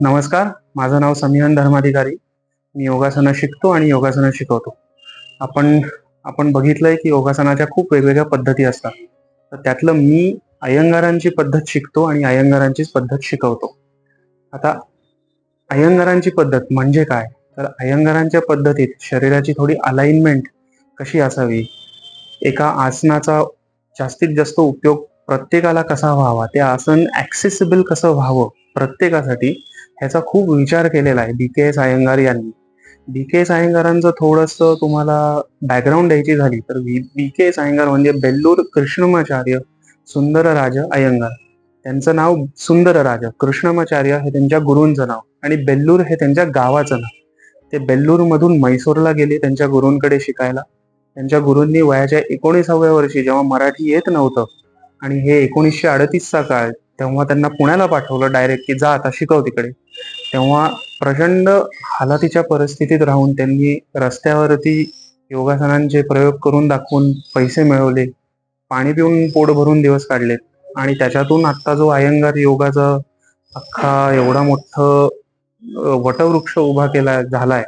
नमस्कार माझं नाव समीहन धर्माधिकारी. मी योगासनं शिकतो आणि योगासनं शिकवतो. आपण आपण बघितलंय की योगासनाच्या खूप वेगवेगळ्या पद्धती असतात. तर त्यातलं मी अयंगारांची पद्धत शिकतो आणि अयंगारांचीच पद्धत शिकवतो. आता अयंगारांची पद्धत म्हणजे काय? तर अयंगारांच्या पद्धतीत शरीराची थोडी अलाइनमेंट कशी असावी? एका आसनाचा जास्तीत जास्त उपयोग प्रत्येकाला कसा व्हावा? ते आसन ॲक्सेसिबल कसं व्हावं? प्रत्येकासाठी ह्याचा खूप विचार केलेला आहे बी के एस अयंगार यांनी. बी के एस अयंगारांचं थोडस तुम्हाला बॅकग्राऊंड द्यायची झाली तर बी के एस अयंगार म्हणजे बेल्लूर कृष्णमाचार्य सुंदरराज अयंगार त्यांचं नाव सुंदरराज कृष्णमाचार्य हे त्यांच्या गुरूंचं नाव आणि बेल्लूर हे त्यांच्या गावाचं नाव. ते बेल्लूर मधून मैसूरला गेले त्यांच्या गुरूंकडे शिकायला. त्यांच्या गुरूंनी वयाच्या एकोणीसाव्या वर्षी जेव्हा मराठी येत नव्हतं आणि हे एकोणीसशे अडतीसचा काळ तेव्हा त्यांना पुण्याला पाठवलं डायरेक्ट की जा आता शिकव तिकडे. तेव्हा प्रचंड हालातीच्या परिस्थितीत राहून त्यांनी रस्त्यावरती योगासनांचे प्रयोग करून दाखवून पैसे मिळवले. पाणी पिऊन पोट भरून दिवस काढले. आणि त्याच्यातून आत्ता जो अयंगार योगाचा अख्खा एवढा मोठं वटवृक्ष उभा केला झालाय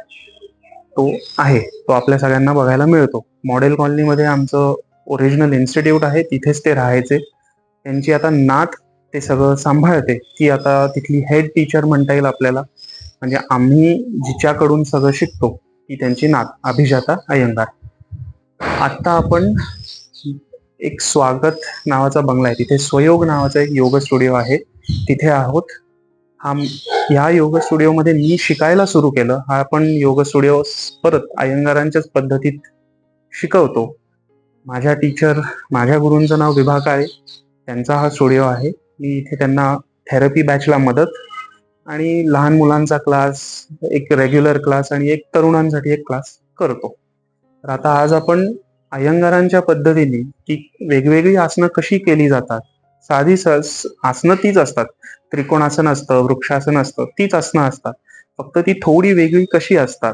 तो आहे. तो आपल्या सगळ्यांना बघायला मिळतो. मॉडेल कॉलनीमध्ये आमचं ओरिजिनल इन्स्टिट्यूट आहे. तिथेच ते राहायचे. त्यांची आता नात ते सगळं सांभाळते. ती आता तिथली हेड टीचर म्हणता येईल आपल्याला. म्हणजे आम्ही जिच्याकडून सगळं शिकतो ती त्यांची नात अभिजाता अयंगार आत्ता आपण एक स्वागत नावाचा बंगला आहे. तिथे स्वयोग नावाचा एक योग स्टुडिओ आहे. तिथे आहोत. हा या योग स्टुडिओमध्ये मी शिकायला सुरू केलं. हा आपण योग स्टुडिओ परत अयंगारांच्याच पद्धतीत शिकवतो. माझ्या टीचर माझ्या गुरूंचं नाव विभाग आहे. त्यांचा हा स्टुडिओ आहे. मी इथे त्यांना थेरपी बॅचला मदत आणि लहान मुलांचा क्लास एक रेग्युलर क्लास आणि एक तरुणांसाठी एक क्लास करतो. तर आता आज आपण अयंगारांच्या पद्धतीने की वेगवेगळी आसनं कशी केली जातात साधी स- आसनं तीच असतात. त्रिकोणासन असतं वृक्षासन असतं तीच आसनं असतात. फक्त ती थोडी वेगळी कशी असतात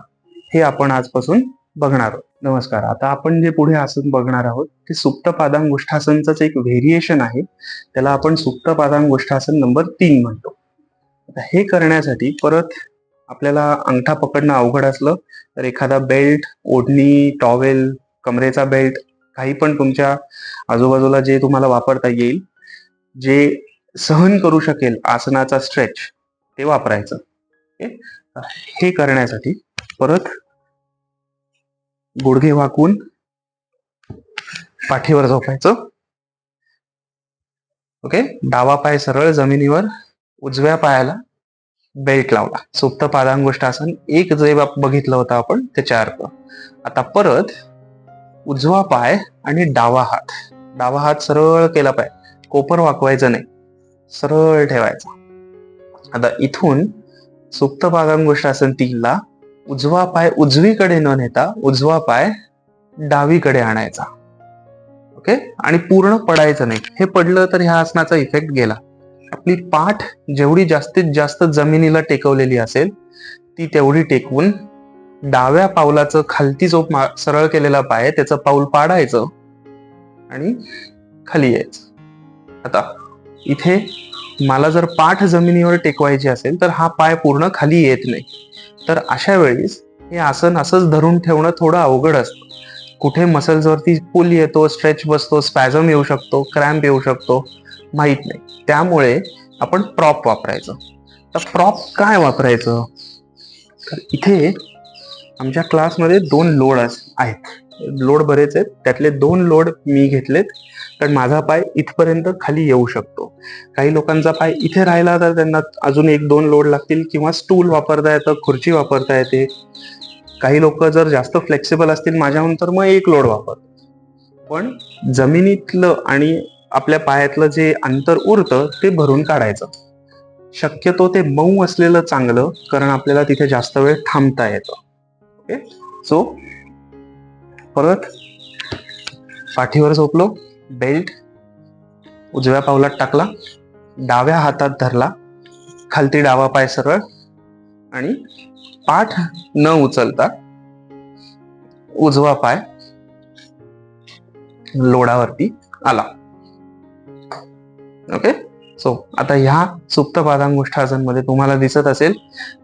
हे आपण आजपासून बघणार आहोत. नमस्कार. आता आपण जे पुढे आसन बघणार आहोत ते सुप्त पादांगुष्ठासनच एक व्हेरिएशन आहे. त्याला आपण सुप्त पादांगुष्ठासन नंबर तीन म्हणतो. आता हे करण्यासाठी परत आपल्याला अंगठा पकडणं अवघड असलं तर एखादा बेल्ट ओढणी टॉवेल कमरेचा बेल्ट काही पण तुमच्या आजूबाजूला जे तुम्हाला वापरता येईल जे सहन करू शकेल आसनाचा स्ट्रेच ते वापरायचं. हे करण्यासाठी परत गुडघे वाकून पाठीवर झोपायचं. ओके डावा पाय सरळ जमिनीवर उजव्या पायाला बेल्ट लावला. सुप्त पादांगुष्ठासन एक जे बघितलं होतं आपण त्याच्या अर्थ. आता परत उजवा पाय आणि डावा हात. डावा हात सरळ केला पाहिजे कोपर वाकवायचं नाही. सरळ ठेवायचा. आता इथून सुप्त पादांगुष्ठासन तीनला उजवा पाय उजवीकडे न नेता उजवा पाय डावीकडे आणायचा. ओके? आणि पूर्ण पडायचं नाही. हे पडलं तर ह्या आसनाचा इफेक्ट गेला. आपली पाठ जेवढी जास्तीत जास्त जमिनीला टेकवलेली असेल ती तेवढी टेकवून डाव्या पावलाचं खालती जो सरळ केलेला पाय त्याचं पाऊल पाडायचं आणि खाली यायचं. आता इथे मला जर पाठ जमिनीवर टेकवायची असेल तर हा पाय पूर्ण खाली येत नाही. तर अशा वेळेस हे आसन असंच धरून ठेवणं थोडं अवघड असतं. कुठे मसल्सवरती पुल येतो स्ट्रेच बसतो स्पॅझम येऊ शकतो क्रॅम्प येऊ शकतो माहीत नाही. त्यामुळे आपण प्रॉप वापरायचं. तर प्रॉप काय वापरायचं? तर इथे आमच्या क्लासमध्ये दोन लोड आहेत. लोड बरेच आहेत. त्यातले दोन लोड मी घेतलेत. कारण माझा पाय इथपर्यंत खाली येऊ शकतो. काही लोकांचा पाय इथे राहिला तर त्यांना अजून एक दोन लोड लागतील किंवा स्टूल वापरता येतं खुर्ची वापरता येते. काही लोक जर जास्त फ्लेक्सिबल असतील माझ्याहून तर मग एक लोड वापर पण जमिनीतलं आणि आपल्या पायातलं जे अंतर उरतं ते भरून काढायचं. शक्यतो ते मऊ असलेलं चांगलं कारण आपल्याला तिथे जास्त वेळ थांबता येतं. ओके सो परत पाठीवर झोपलो बेल्ट उजव्या पावलात टाकला डाव्या हातात धरला खालती डावा पाय सरळ आणि पाठ न उचलता उजवा पाय लोडावरती आला. ओके सो आता ह्या सुप्त पादांगोष्ठासनमध्ये तुम्हाला दिसत असेल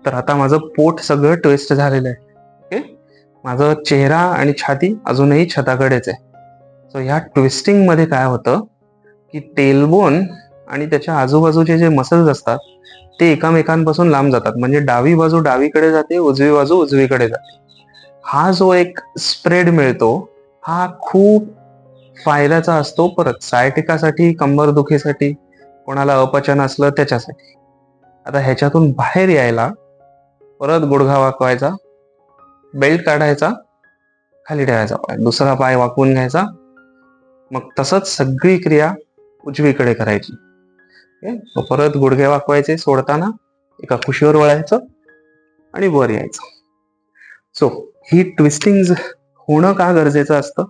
तर आता माझं पोट सगळं ट्विस्ट झालेलं आहे. माझं चेहरा आणि छाती अजूनही छताकडेच आहे. सो ह्या ट्विस्टिंगमध्ये काय होतं की टेलबोन आणि त्याच्या आजूबाजूचे जे मसल्स असतात ते एकामेकांपासून लांब जातात. म्हणजे डावी बाजू डावीकडे जाते उजवी बाजू उजवीकडे जाते. हा जो एक स्प्रेड मिळतो हा खूप फायद्याचा असतो परत. सायटिकासाठी कंबरदुखीसाठी कोणाला अपचन असलं त्याच्यासाठी. आता ह्याच्यातून बाहेर यायला परत गुडघा वाकवायचा बेल्ट काढायचा खाली ठेवायचा. पाय दुसरा पाय वाकवून घ्यायचा. मग तसंच सगळी क्रिया उजवीकडे करायची. परत गुडघे वाकवायचे सोडताना एका खुशीवर वळायचं आणि वर यायचं. सो ही ट्विस्टिंग होणं का गरजेचं असतं?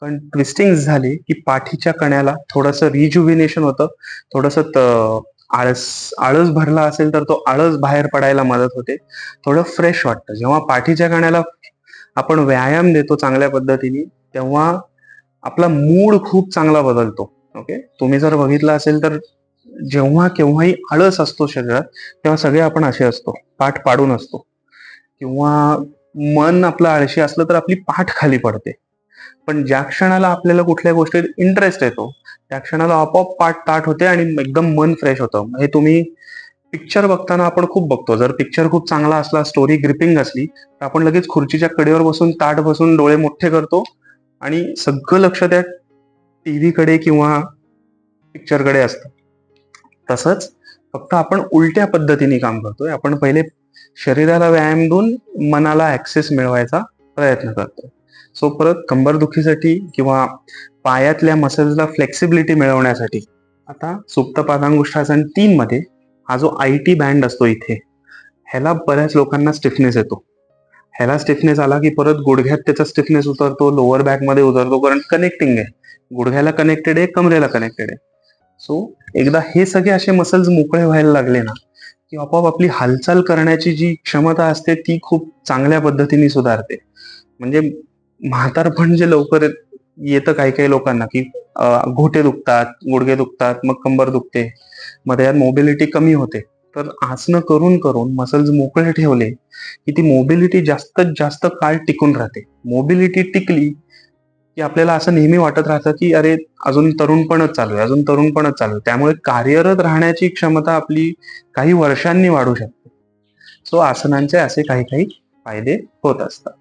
कारण ट्विस्टिंग झाली की पाठीच्या कण्याला थोडंसं रिज्युविनेशन होतं. थोडंसं त- आळस आळस भरला असेल तर तो आळस बाहेर पडायला मदत होते. थोडं फ्रेश वाटतं. जेव्हा पाठीच्या गाण्याला आपण व्यायाम देतो चांगल्या पद्धतीने तेव्हा आपला मूड खूप चांगला बदलतो. ओके तुम्ही जर बघितलं असेल तर जेव्हा केव्हाही आळस असतो शरीरात तेव्हा सगळे आपण असे असतो. पाठ पाडून असतो. किंवा मन आपलं आळशी असलं तर आपली पाठ खाली पडते. पण ज्या क्षणाला आपल्याला कुठल्या गोष्टीत इंटरेस्ट येतो त्या क्षणाला आपोआप पाठ ताट होते आणि एकदम मन फ्रेश होतं. हे तुम्ही पिक्चर बघताना आपण खूप बघतो. जर पिक्चर खूप चांगला असला स्टोरी ग्रिपिंग असली तर आपण लगेच खुर्चीच्या कडेवर बसून ताट बसून डोळे मोठे करतो आणि सगळं लक्ष त्या टीव्हीकडे किंवा पिक्चरकडे असतं. तसंच फक्त आपण उलट्या पद्धतीने काम करतोय. आपण पहिले शरीराला व्यायाम देऊन मनाला ऍक्सेस मिळवायचा प्रयत्न करतोय. सो परत कंबरदुखीसाठी किंवा पायातल्या मसल्सला फ्लेक्सिबिलिटी मिळवण्यासाठी आता सुप्त पादांगुष्ठासन तीन मध्ये हा जो आय टी बँड असतो इथे ह्याला बऱ्याच लोकांना स्टिफनेस येतो. ह्याला स्टिफनेस आला की परत गुडघ्यात त्याचा स्टिफनेस उतरतो लोअर बॅकमध्ये उतरतो कारण कनेक्टिंग आहे. गुडघ्याला कनेक्टेड आहे कमरेला कनेक्टेड आहे. सो एकदा हे सगळे असे मसल्स मोकळे व्हायला लागले ना की आपोआप आपली हालचाल करण्याची जी क्षमता असते ती खूप चांगल्या पद्धतीने सुधारते. म्हणजे म्हातारपण जे लवकर येतं काही काही लोकांना की घोटे दुखतात गुडघे दुखतात मग कंबर दुखते. मग यात मोबिलिटी कमी होते. तर आसनं करून करून मसल्स मोकळे ठेवले की ती मोबिलिटी जास्तीत जास्त काळ टिकून राहते. मोबिलिटी टिकली की आपल्याला असं नेहमी वाटत राहतं की अरे अजून तरुणपणच चालू आहे अजून तरुणपणच चालू आहे. त्यामुळे कार्यरत राहण्याची क्षमता आपली काही वर्षांनी वाढू शकते. सो आसनांचे असे काही काही फायदे होत असतात.